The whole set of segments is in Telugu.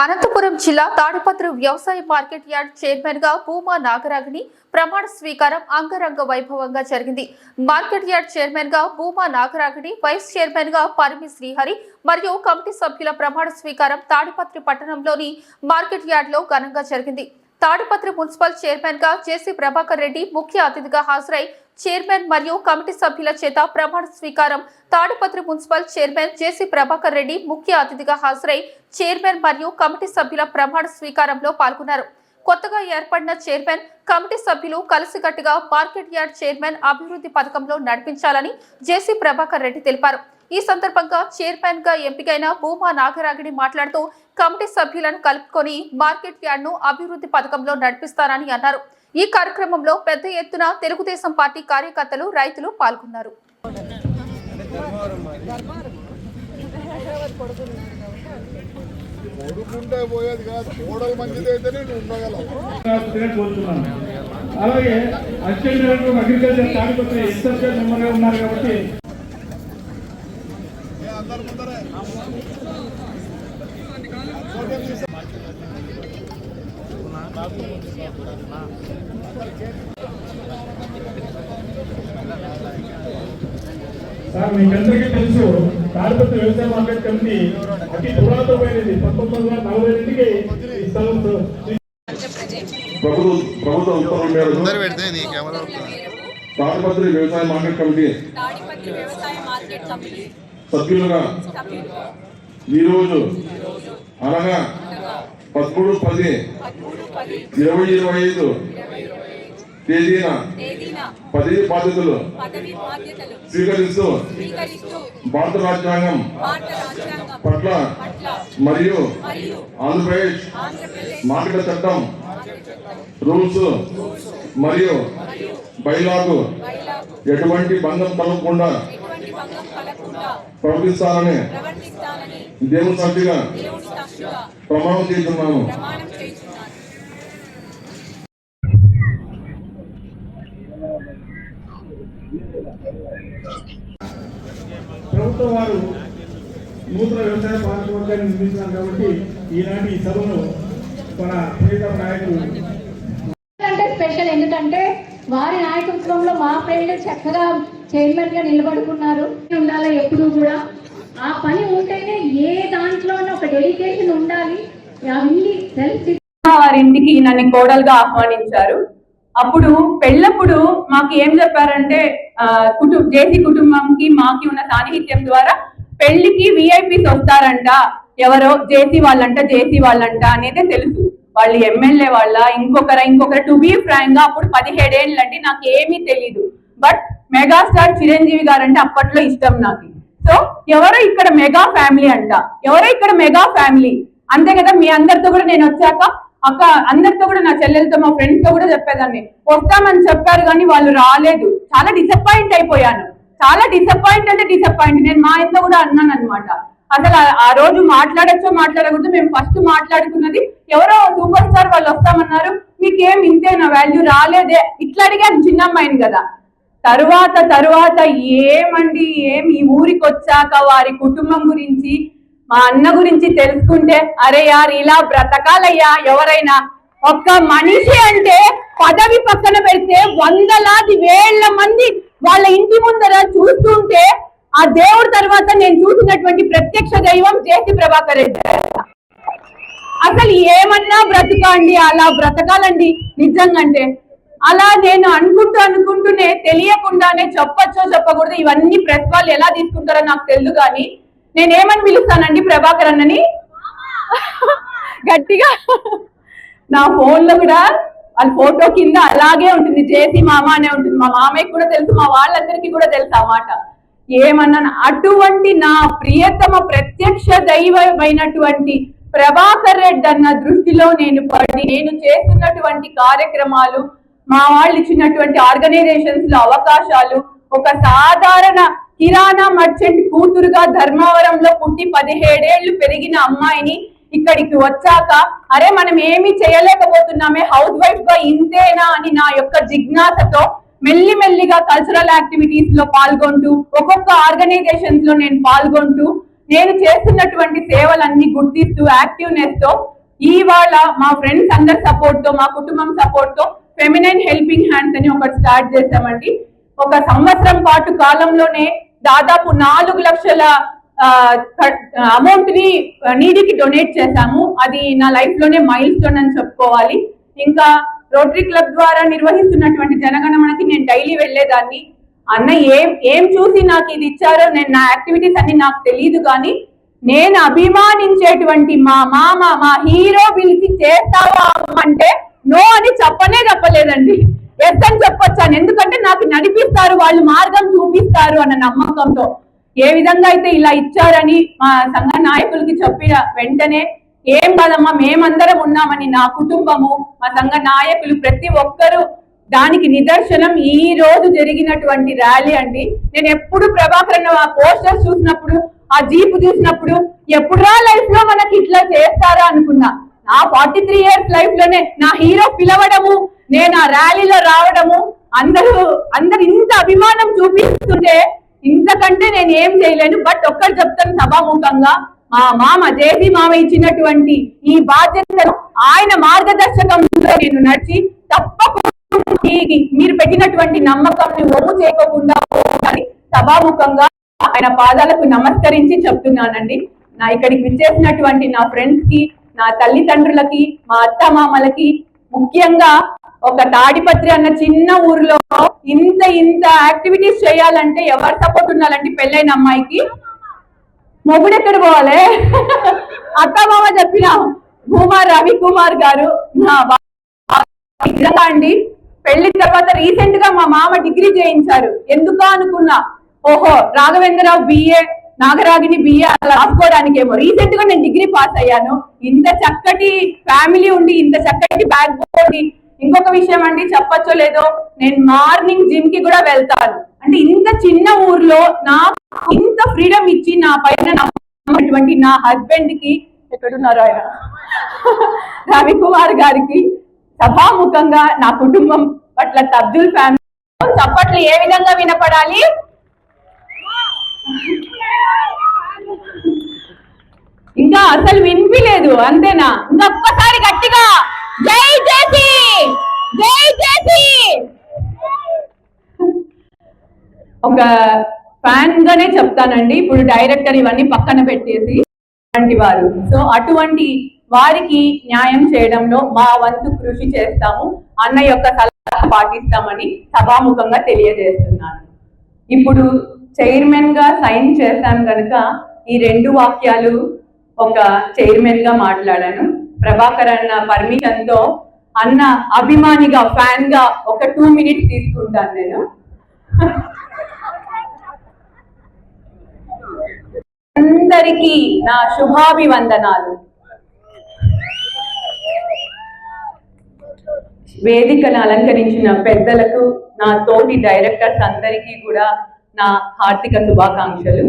అనంతపురం జిల్లా తాడిపత్రి వ్యవసాయ మార్కెట్ యార్డ్ చైర్మన్గా భూమా నాగరాగిని ప్రమాణ స్వీకారం అంగరంగ వైభవంగా జరిగింది. మార్కెట్ యార్డ్ చైర్మన్గా భూమా నాగరాగిని వైస్ చైర్మన్గా పరిమి శ్రీహరి మరియు కమిటీ సభ్యుల ప్రమాణ స్వీకారం తాడిపత్రి పట్టణంలోని మార్కెట్ యార్డ్లో ఘనంగా జరిగింది. తాడిపత్రి మున్సిపల్ చైర్మన్గా జేసీ ప్రభాకర్ రెడ్డి ముఖ్య అతిథిగా హాజరై చైర్మన్ మరియు కమిటీ సభ్యుల చేత ప్రమాణ స్వీకారం. Tadipatri municipal chairman JC Prabhakar Reddy ముఖ్య అతిథిగా హాజరై చైర్మన్ మరియు కమిటీ సభ్యుల ప్రమాణ స్వీకారంలో పాల్గొన్నారు. కొత్తగా ఏర్పడిన చైర్మన్ కమిటీ సభ్యులు కలిసికట్టుగా మార్కెట్ యార్డ్ చైర్మన్ అభివృద్ధి పథకంలో నడిపించాలని జేసీ ప్రభాకర్ రెడ్డి తెలిపారు. ఈ సందర్భంగా చైర్మన్గా ఎంపికైన భూమా నాగరాగిడి మాట్లాడుతూ కమిటీ సభ్యులను కలుపుకొని మార్కెట్ యార్డ్ను అభివృద్ధి పథకంలో నడిపిస్తారని అన్నారు. ఈ కార్యక్రమంలో పెద్ద ఎత్తున తెలుగుదేశం పార్టీ కార్యకర్తలు రైతులు పాల్గొన్నారు. కొడుకుంటే పోయేది కాదు కోడలు మంచిది అయితేనే నువ్వు ఉండగలవు రాష్ట్రపతిగా కోరుతున్నాను అలాగే assistant director of agriculture Tadipatri SSL మెంబర్గా ఉన్నారు కాబట్టి ఏ అందరు ముందరే ఫోటోలు తీసా. సార్ మీకందరికీ తెలుసు తాడిపత్రి వ్యవసాయ మార్కెట్ కమిటీ అతి పురాతనమైనది. పంతొమ్మిది వందల నలభై రెండుకి ఈ స్థలం ప్రభుత్వ ప్రభుత్వ ఉత్తర్వుల మేరకు తాడిపత్రి వ్యవసాయ మార్కెట్ కమిటీ సభ్యులుగా ఈరోజు అనగా పదమూడు పది. పది. ఇరవై ఇరవై ఐదు. తేదీన. పదవి బాధ్యతలు. స్వీకరిస్తూ. భారత రాజ్యాంగం పట్ల మరియు ఆంధ్రప్రదేశ్ మార్కెట్ చట్టం రూల్స్ మరియు బైలాకు ఎటువంటి భంగం కలగకుండా ప్రవర్తిస్తానని దేవుని సాక్షిగా ప్రమాణం చేస్తున్నాను. ప్రమాణం చేస్తున్నాను. ప్రభుత్వం వారు నూతన వ్యవసాయ పారిశ్రామికాన్ని నిర్మించినారు కాబట్టి ఈనాటి ఈ సభను మన ప్రియతమ నాయకులు అంటే స్పెషల్ ఎందుకంటే వారి నాయకత్వంలో మా ఫ్రెండ్ చక్కగా చైర్మన్గా నిలబడుకున్నారు ఉండాలి ఎప్పుడు కూడా. ఆ పని ఉంటేనే ఏ దాంట్లోనూ ఒక డెడికేషన్ ఉండాలి. అవన్నీ సెల్ఫ్ వారింటికి నన్ను కోడలుగా ఆహ్వానించారు. అప్పుడు పెళ్ళప్పుడు మాకు ఏం చెప్పారంటే ఆ, కుటుంబ జేసీ కుటుంబంకి మాకి ఉన్న సాన్నిహిత్యం ద్వారా పెళ్ళికి విఐపీస్ వస్తారంట. ఎవరో జేసీ వాళ్ళంట జేసీ వాళ్ళంట అనేది తెలుసు. వాళ్ళు ఎమ్మెల్యే వాళ్ళ ఇంకొకరు ఇంకొకరు టు బీ ఫ్రాంక్గా అప్పుడు పదిహేడేళ్ళు అంటే నాకు ఏమీ తెలీదు. బట్ మెగాస్టార్ చిరంజీవి గారు అంటే అప్పట్లో ఇష్టం నాకు. సో ఎవరో ఇక్కడ మెగా ఫ్యామిలీ అంట. ఎవరో ఇక్కడ మెగా ఫ్యామిలీ అంతే కదా మీ అందరితో కూడా నేను వచ్చాక అక్క అందరితో కూడా నా చెల్లెలతో మా ఫ్రెండ్స్తో కూడా చెప్పేదాన్ని. వస్తామని చెప్పారు కానీ వాళ్ళు రాలేదు. చాలా డిసప్పాయింట్ అయిపోయాను. చాలా డిసప్పాయింట్ అంటే డిసప్పాయింట్ నేను మా ఇంట్లో కూడా అన్నాను అనమాట అసలు ఆ- రోజు మాట్లాడచ్చో మాట్లాడకూడదు మేము ఫస్ట్ మాట్లాడుకున్నది ఎవరో సూపర్ స్టార్ వాళ్ళు వస్తామన్నారు. మీకేం ఇంతే నా వాల్యూ రాలేదే. ఇట్లా అడిగాను చిన్న అమ్మాయిని కదా. తరువాత తరువాత ఏమండి ఏం ఈ ఊరికి వచ్చాక వారి కుటుంబం గురించి మా అన్న గురించి తెలుసుకుంటే అరే యార్ ఇలా బ్రతకాలయ్యా ఎవరైనా. ఒక్క మనిషి అంటే పదవి పక్కన పెడితే వందలాది వేల మంది వాళ్ళ ఇంటి ముందర చూస్తుంటే ఆ దేవుడి తర్వాత నేను చూసినటువంటి ప్రత్యక్ష దైవం జేసి ప్రభాకర్ రెడ్డి. అసలు ఏమన్నా బ్రతకండి అలా బ్రతకాలండి నిజంగా అంటే అలా నేను అనుకుంటూ అనుకుంటూనే తెలియకుండానే చెప్పచ్చో చెప్పకూడదు. ఇవన్నీ ప్రెస్ వాళ్ళు ఎలా తీసుకుంటారో నాకు తెలుసు కానీ నేను ఏమని పిలుస్తానండి ప్రభాకర్ అన్నని? గట్టిగా. నా ఫోన్లో కూడా వాళ్ళ ఫోటో కింద అలాగే ఉంటుంది. జేసీ మామ అనే ఉంటుంది. మా మామయ్యకి కూడా తెలుసు మా వాళ్ళందరికీ కూడా తెలుసు ఆ మాట. ఏమన్నాను? అటువంటి నా ప్రియతమ ప్రత్యక్ష దైవమైనటువంటి ప్రభాకర్ రెడ్డి అన్న దృష్టిలో నేను పడి నేను చేస్తున్నటువంటి కార్యక్రమాలు మా వాళ్ళు ఇచ్చినటువంటి ఆర్గనైజేషన్స్లో అవకాశాలు ఒక సాధారణ కిరాణా మర్చెంట్ కూతురుగా ధర్మవరంలో పుట్టి పదిహేడేళ్ళు పెరిగిన అమ్మాయిని ఇక్కడికి వచ్చాక అరే మనం ఏమి చేయలేకపోతున్నామే హౌస్ వైఫ్గా ఇంతేనా అని నా యొక్క జిజ్ఞాసతో మెల్లి మెల్లిగా కల్చరల్ యాక్టివిటీస్లో పాల్గొంటూ ఒక్కొక్క ఆర్గనైజేషన్స్లో నేను పాల్గొంటూ నేను చేస్తున్నటువంటి సేవలన్నీ గుర్తిస్తూ యాక్టివ్నెస్తో ఇవాళ మా ఫ్రెండ్స్ అందరి సపోర్ట్తో మా కుటుంబం సపోర్ట్తో ఫెమినైన్ హెల్పింగ్ హ్యాండ్స్ అని ఒకటి స్టార్ట్ చేశామండి. ఒక సంవత్సరం పాటు కాలంలోనే దాదాపు నాలుగు లక్షల అమౌంట్ని నీడికి డొనేట్ చేశాము. అది నా లైఫ్లోనే మైల్ స్టోన్ అని చెప్పుకోవాలి. ఇంకా రోటరీ క్లబ్ ద్వారా నిర్వహిస్తున్నటువంటి జనగణమనకి నేను డైలీ వెళ్ళేదాన్ని. అన్న ఏం ఏం చూసి నాకు ఇది ఇచ్చారో నేను నా యాక్టివిటీస్ అన్ని నాకు తెలియదు కానీ నేను అభిమానించేటువంటి మా మామ మా హీరో పిలిచి చేస్తావా అంటే నో అని చెప్పనే చెప్పలేదండి. ఎస్ అని చెప్పొచ్చాను. ఎందుకంటే నాకు నడిపిస్తారు వాళ్ళు మార్గం చూపిస్తారు అన్న నమ్మకంతో. ఏ విధంగా అయితే ఇలా ఇచ్చారని మా సంఘ నాయకులకి చెప్పిన వెంటనే ఏం కాదమ్మా మేమందరం ఉన్నామని నా కుటుంబము మా సంఘ నాయకులు ప్రతి ఒక్కరూ దానికి నిదర్శనం ఈ రోజు జరిగినటువంటి ర్యాలీ అండి. నేను ఎప్పుడు ప్రభాకర్ ఆ పోస్టర్స్ చూసినప్పుడు ఆ జీపు చూసినప్పుడు ఎప్పుడురా లైఫ్లో మనకి ఇట్లా చేస్తారా అనుకున్నా. ఆ ఫార్టీ త్రీ ఇయర్స్ లైఫ్లోనే నా హీరో పిలవడము నేను ఆ ర్యాలీలో రావడము అందరూ అందరు ఇంత అభిమానం చూపిస్తుంటే ఇంతకంటే నేను ఏం చేయలేను. బట్ ఒక్కటి చెప్తాను సభాముఖంగా మా మామ జేసీ మామ ఇచ్చినటువంటి ఈ బాధ్యతను ఆయన మార్గదర్శకంలో నేను నడిచి తప్పకుండా మీరు పెట్టినటువంటి నమ్మకం ఒమ్ము చేయకోకుండా సభాముఖంగా ఆయన పాదాలకు నమస్కరించి చెప్తున్నానండి. నా ఇక్కడికి విచ్చేసినటువంటి నా ఫ్రెండ్స్కి నా తల్లిదండ్రులకి మా అత్త మామలకి ముఖ్యంగా ఒక తాడిపత్రి అన్న చిన్న ఊరిలో ఇంత ఇంత యాక్టివిటీస్ చేయాలంటే ఎవరు సపోర్ట్ ఉండాలంటే పెళ్ళైన అమ్మాయికి? మొగుడు ఎక్కడ పోవాలి? అత్త మామ చెప్పిన భూమా రవి కుమార్ గారు నా నిజంగా అండి. పెళ్ళి తర్వాత రీసెంట్గా మా మామ డిగ్రీ చేయించారు. ఎందుకు అనుకున్నా? ఓహో రాఘవేంద్రరావు బిఏ నాగరాగిని బిఏ అలా రాసుకోవడానికేమో రీసెంట్గా నేను డిగ్రీ పాస్ అయ్యాను. ఇంత చక్కటి ఫ్యామిలీ ఉండి ఇంత చక్కటి బ్యాక్ బోన్ ఇంకొక విషయం అండి చెప్పచ్చో లేదో నేను మార్నింగ్ జిమ్కి కూడా వెళ్తాను. అంటే ఇంత చిన్న ఊర్లో నాకు ఇంత ఫ్రీడమ్ ఇచ్చి నా పైన నమ్మటువంటి నా హస్బెండ్కి ఎక్కడున్నారు ఆయన? రవికుమార్ గారికి సభాముఖంగా నా కుటుంబం పట్ల తబ్దుల్ ఫ్యామిలీ చప్పట్లు ఏ విధంగా వినపడాలి? ఇంకా అసలు వినిపిలేదు అంతేనా? ఇంకొక్కసారి గట్టిగా. జై జేసీ! జై జేసీ! ఒక ఫ్యాన్ గానే చెప్తానండి ఇప్పుడు డైరెక్టర్ ఇవన్నీ పక్కన పెట్టేసి అటువంటి వారు. సో అటువంటి వారికి న్యాయం చేయడంలో మా వంతు కృషి చేస్తాము అన్న యొక్క సలహా పాటిస్తామని సభాముఖంగా తెలియజేస్తున్నాను. ఇప్పుడు చైర్మన్గా సైన్ చేశాను కనుక ఈ రెండు వాక్యాలు ఒక చైర్మన్గా మాట్లాడాను. ప్రభాకర్ అన్న పర్మిషన్తో అన్న అభిమానిగా ఫ్యాన్గా ఒక టూ మినిట్స్ తీసుకుంటాను నేను. అందరికీ నా శుభాభివందనాలు. వేదికను అలంకరించిన పెద్దలకు నా తోటి డైరెక్టర్స్ అందరికీ కూడా నా హార్దిక శుభాకాంక్షలు.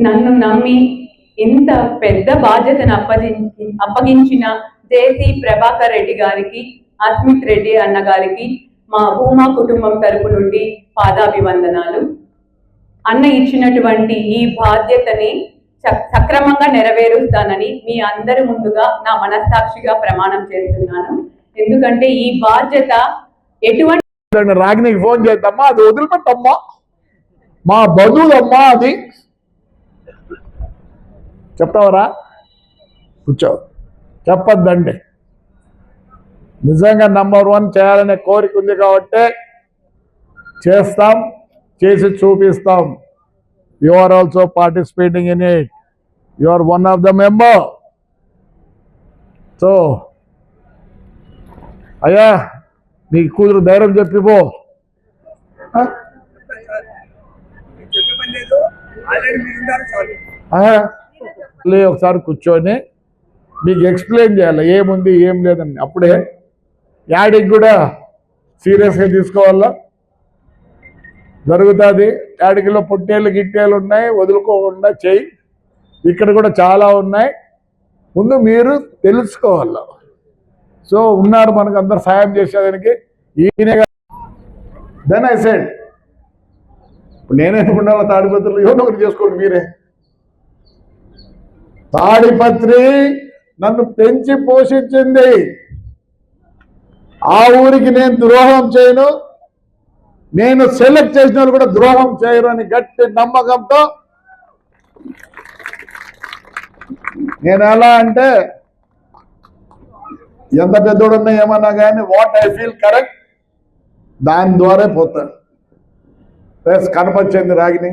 నన్ను నమ్మి ఇంత పెద్ద బాధ్యతను అప్పగించి అప్పగించిన జేసీ ప్రభాకర్ రెడ్డి గారికి అస్మిత్ రెడ్డి అన్న గారికి మా భూమా కుటుంబం తరపు నుండి పాదాభివందనాలు. అన్న ఇచ్చినటువంటి ఈ బాధ్యతని సక్రమంగా నెరవేరుస్తానని మీ అందరి ముందుగా నా మనస్సాక్షిగా ప్రమాణం చేస్తున్నాను. ఎందుకంటే ఈ బాధ్యత ఎటువంటి రాగినికి ఫోన్ చేద్దామా? అది వదిలిపెట్టమ్మా. మా బంధువులమ్మా అది. చెప్తావరా? కూర్చో. చెప్పద్దండి. నిజంగా నంబర్ వన్ చేయాలనే కోరిక ఉంది కాబట్టి చేస్తాం చేసి చూపిస్తాం. You are also participating in it you are one of the member so అయ్యా నీ కూతురు ధైర్యం చెప్పిపో ఒకసారి కూర్చొని మీకు ఎక్స్ప్లెయిన్ చేయాలి. ఏముంది ఏం లేదని. అప్పుడే యాడికి కూడా సీరియస్గా తీసుకోవాలా? జరుగుతుంది. యాడికిలో పొట్టేళ్ళు గిట్టేలు ఉన్నాయి వదులుకోకుండా చేయి ఇక్కడ కూడా చాలా ఉన్నాయి. ముందు మీరు తెలుసుకోవాలి? సో ఉన్నారు మనకు అందరు సాయం చేసేదానికి. ఈయనే దెన్ ఐ సెడ్ ఇప్పుడు నేనే ఉండాలి తాడిపత్రులు ఎవరిని ఒకరు చేసుకోండి మీరే. తాడిపత్రి నన్ను పెంచి పోషించింది. ఆ ఊరికి నేను ద్రోహం చేయను. నేను సెలెక్ట్ చేసిన వాళ్ళు కూడా ద్రోహం చేయరు అని గట్టి నమ్మకంతో. నేను ఎలా అంటే ఎంత పెద్దోడున్నా ఏమన్నా కానీ వాట్ ఐ ఫీల్ కరెక్ట్ దాని ద్వారా పోతాడు ప్లస్ కనపచ్చింది రాగిని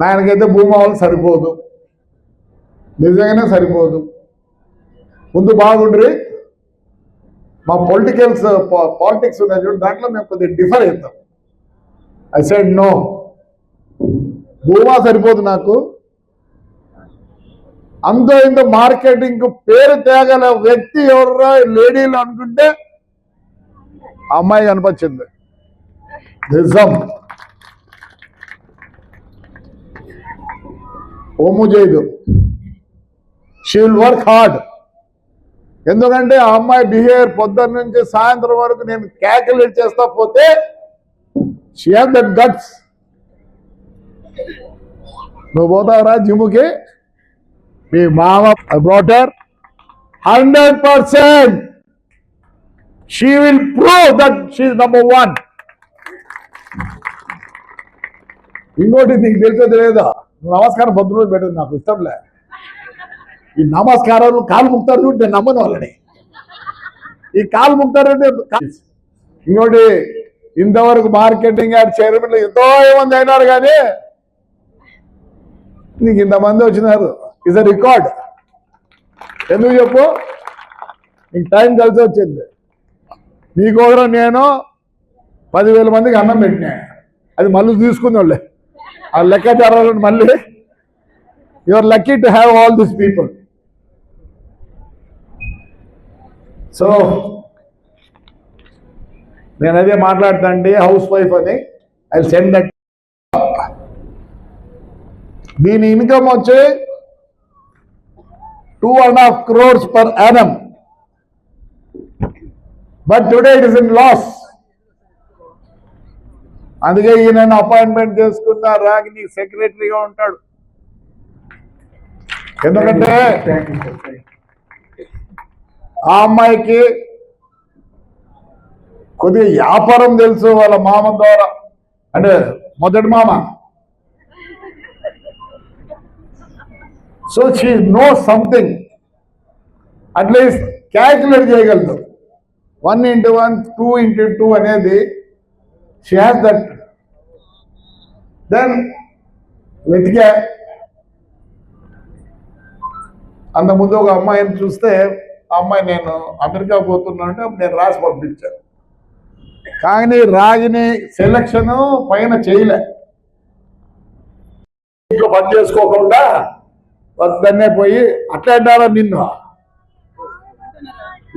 నాయనకైతే భూమి వాళ్ళు సరిపోదు. నిజంగానే సరిపోదు. ముందు బాగుండ్రి. మా పొలిటికల్స్ పాలిటిక్స్ ఉన్నాయి చూడు దాంట్లో మేము కొద్దిగా డిఫర్ అవుతాం ఐ సైడ్ నో భూమా సరిపోదు నాకు. అంతో ఇంత మార్కెటింగ్ పేరు తేగల వ్యక్తి ఎవరు లేడీలు అనుకుంటే ఆ అమ్మాయి కనిపించింది నిజం. హోము చేయదు షీ విల్ వర్క్ హార్డ్ ఎందుకంటే ఆ అమ్మాయి బిహేవియర్ పొద్దున్న నుంచి సాయంత్రం వరకు నేను క్యాల్కులేట్ చేస్తా పోతే షీ హ్యావ్ దట్ గట్స్ నువ్వు పోతావరా జిమ్కి మీ మామ brother hundred percent she will prove that she number one ఇంకోటి నీకు తెలిసో తెలియదా? నమస్కారం పొద్దున రోజు పెట్టదు నాకు ఇష్టంలే ఈ నమస్కారాలు కాలు ముక్తారు చూడు నేను నమ్మను వాళ్ళని. ఈ కాలు ముక్తారు అంటే ఇంకోటి ఇంతవరకు మార్కెటింగ్ యాడ్ చైర్మన్లు ఎంతో మంది అయినారు కానీ నీకు ఇంతమంది వచ్చినారు. ఇస్ అ రికార్డ్ ఎందుకు చెప్పు? నీకు టైం కలిసి వచ్చింది. నీకోసం నేను పదివేల మందికి అన్నం పెట్టినా. అది మళ్ళీ తీసుకుంది వాళ్ళే. ఆ లెక్కాచారాలను మళ్ళీ your lucky to have all this people so నేను అదే మాట్లాడుతాండి హౌస్ వైఫ్ అని ఐ సెండ్ దట్ దీని ఇన్కమ్ వచ్చి two and half crores per annum but today it is in loss అందుకే ఈయన అపాయింట్మెంట్ చేసుకున్న రాగిని సెక్రటరీగా ఉంటాడు. ఎందుకంటే ఆ అమ్మాయికి కొద్దిగా వ్యాపారం తెలుసు వాళ్ళ మామ ద్వారా. అంటే మొదటి మామ. So she know something at least calculate చేయగలదు. One into one two into two అనేది షీ హ్యాస్ దట్ దెన్ వెతికా. అంత ముందు ఒక అమ్మాయిని చూస్తే ఆ అమ్మాయి నేను అమెరికా పోతున్నానంటే అప్పుడు నేను రాసి పంపించాను కానీ రాగిని సెలక్షన్ పైన చేయలే. ఇంట్లో పని చేసుకోకుండా వద్దనే పోయి అట్లా అంటారా నిన్ను?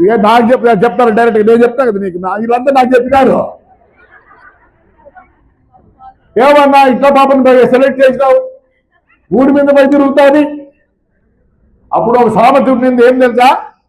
ఇక నాకు చెప్ చెప్తారు డైరెక్ట్ నేను చెప్తా కదా నీకు. నా వీళ్ళంతా నాకు చెప్పినారు. ఏమన్నా ఇట్లా పాపను సెలెక్ట్ చేసినావు? ఊరి మీద పై తిరుగుతుంది? అప్పుడు ఒక సామెత ఉండింది ఏం తెలుసా?